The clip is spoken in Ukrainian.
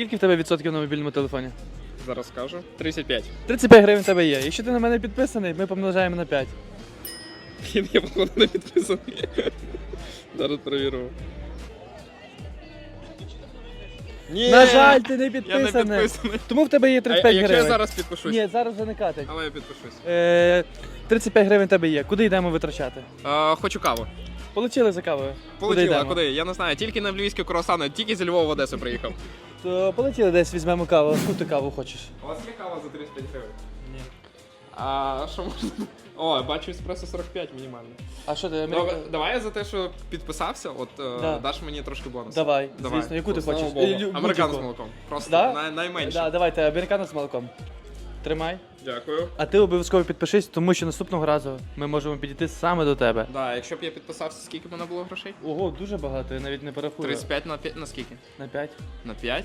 Скільки в тебе відсотків на мобільному телефоні? Зараз скажу. 35. 35 гривень в тебе є. Якщо ти на мене підписаний, ми помножаємо на 5. Я походу не підписаний. Зараз перевіримо. Ні, На жаль, ти не я не підписаний. підписаний. Тому в тебе є А, 35 якщо гривень. я зараз підпишусь? Ні, зараз вже не катить. Але я підпишусь. Е, 35 гривень в тебе є. Куди йдемо витрачати? А, хочу каву. Полетіли за кавою. Полетіла, йдемо? куди? Я не знаю, тільки на львівські круасани, тільки зі Львова в Одесу приїхав. То полетіли десь візьмемо каву. Яку ти каву хочеш? У вас є кава за 35 гривень? Ні. А що можна? О, я бачу еспресо 45 мінімально. А що ти? Добре, Америка... давай я за те, що підписався, от е, Да. даш мені трошки бонус. Давай, Давай. звісно, яку ти хочеш? Е, лю- з будь-яку. молоком. Просто Да? най- найменше. Да, давайте, американо з молоком. Тримай. Дякую. А ти обов'язково підпишись, тому що наступного разу ми можемо підійти саме до тебе. Да, якщо б я підписався, скільки в мене було грошей? Ого, дуже багато, я навіть не порахую. 35 на 5 на скільки? На 5. На 5?